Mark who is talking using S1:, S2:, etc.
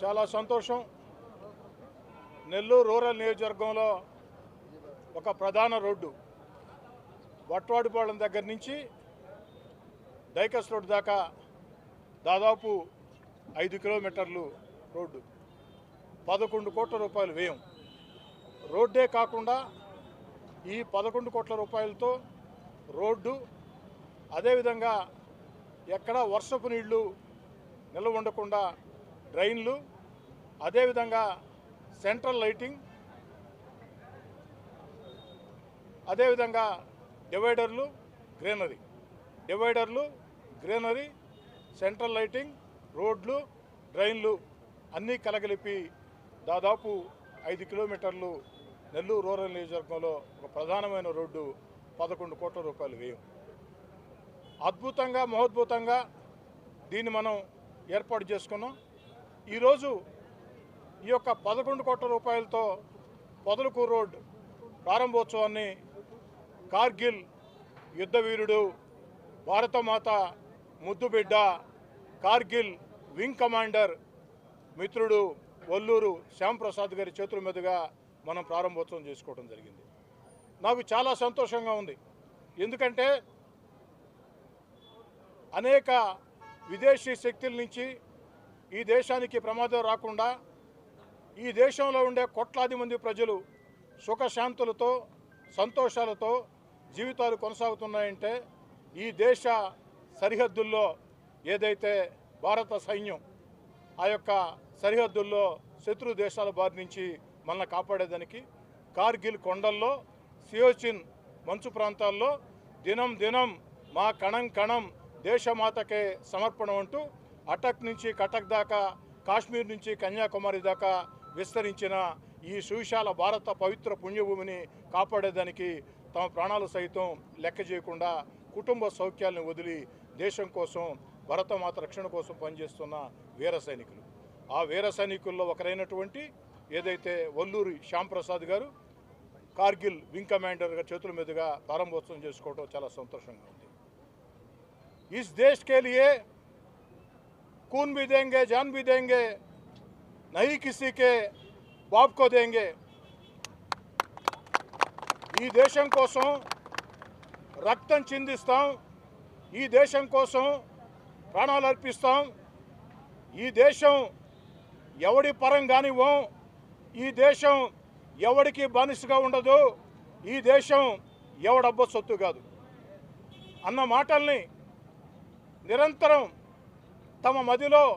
S1: చాలా సంతోషం. నెల్లూరు రూరల్ నియోజకవర్గంలో ఒక ప్రధాన రోడ్డు వట్వాడిపాళెం దగ్గర నుంచి డైకస్ రోడ్ దాకా దాదాపు ఐదు కిలోమీటర్లు రోడ్డు. పదకొండు కోట్ల రూపాయలు వ్యయం. రోడ్డే కాకుండా ఈ పదకొండు కోట్ల రూపాయలతో రోడ్డు అదేవిధంగా ఎక్కడ వర్షపు నీళ్ళు నిల్వ ఉండకుండా డ్రైన్లు అదేవిధంగా సెంట్రల్ లైటింగ్ అదేవిధంగా డివైడర్లు గ్రీనరీ. డివైడర్లు గ్రీనరీ సెంట్రల్ లైటింగ్ రోడ్లు డ్రైన్లు అన్నీ కలగలిపి దాదాపు ఐదు కిలోమీటర్లు నెల్లూరు రూరల్ నియోజకవర్గంలో ఒక ప్రధానమైన రోడ్డు పదకొండు కోట్ల రూపాయలు వ్యయం. అద్భుతంగా మహోద్భుతంగా దీన్ని మనం ఏర్పాటు చేసుకున్నాం. ఈరోజు ఈ యొక్క పదకొండు కోట్ల రూపాయలతో పొదలకూరు రోడ్ ప్రారంభోత్సవాన్ని కార్గిల్ యుద్ధవీరుడు భారతమాత ముద్దుబిడ్డ కార్గిల్ వింగ్ కమాండర్ మిత్రుడు ఒల్లూరు శ్యాంప్రసాద్ గారి చేతుల మీదుగా మనం ప్రారంభోత్సవం చేసుకోవడం జరిగింది. నాకు చాలా సంతోషంగా ఉంది. ఎందుకంటే అనేక విదేశీ శక్తుల నుంచి ఈ దేశానికి ప్రమాదం రాకుండా ఈ దేశంలో ఉండే కోట్లాది మంది ప్రజలు సుఖశాంతులతో సంతోషాలతో జీవితాలు కొనసాగుతున్నాయంటే ఈ దేశ సరిహద్దుల్లో ఏదైతే భారత సైన్యం ఆ యొక్క సరిహద్దుల్లో శత్రు దేశాల బారి నుంచి మనల్ని కాపాడేదానికి కార్గిల్ కొండల్లో సియోచిన్ మంచు ప్రాంతాల్లో దినం దినం మా కణం కణం దేశమాతకే సమర్పణ అంటూ అటక్ నుంచి కటక్ దాకా కాశ్మీర్ నుంచి కన్యాకుమారి దాకా విస్తరించిన ఈ సువిశాల భారత పవిత్ర పుణ్యభూమిని కాపాడేదానికి తమ ప్రాణాలు సైతం లెక్క చేయకుండా కుటుంబ సౌఖ్యాలను వదిలి దేశం కోసం భరతమాత రక్షణ కోసం పనిచేస్తున్న వీర సైనికులు. ఆ వీర సైనికుల్లో ఒకరైనటువంటి ఏదైతే వల్లూరి శ్యాంప్రసాద్ గారు కార్గిల్ వింగ్ కమాండర్గా చేతుల మీదుగా ప్రారంభోత్సవం చేసుకోవడం చాలా సంతోషంగా ఉంది. ఇస్ దేశ్ खून भी देंगे जान भी देंगे नहीं किसी के बाप को देंगे ఈ దేశం కోసం రక్తం చిందిస్తాం ఈ దేశం కోసం ప్రాణాలు అర్పిస్తాం ఈ దేశం ఎవడి పరం కానివ్వం ఈ దేశం ఎవడికి బానిసగా ఉండదు ఈ దేశం ఎవడబ్బ సొత్తు కాదు అన్న మాటల్ని నిరంతరం తమ మదిలో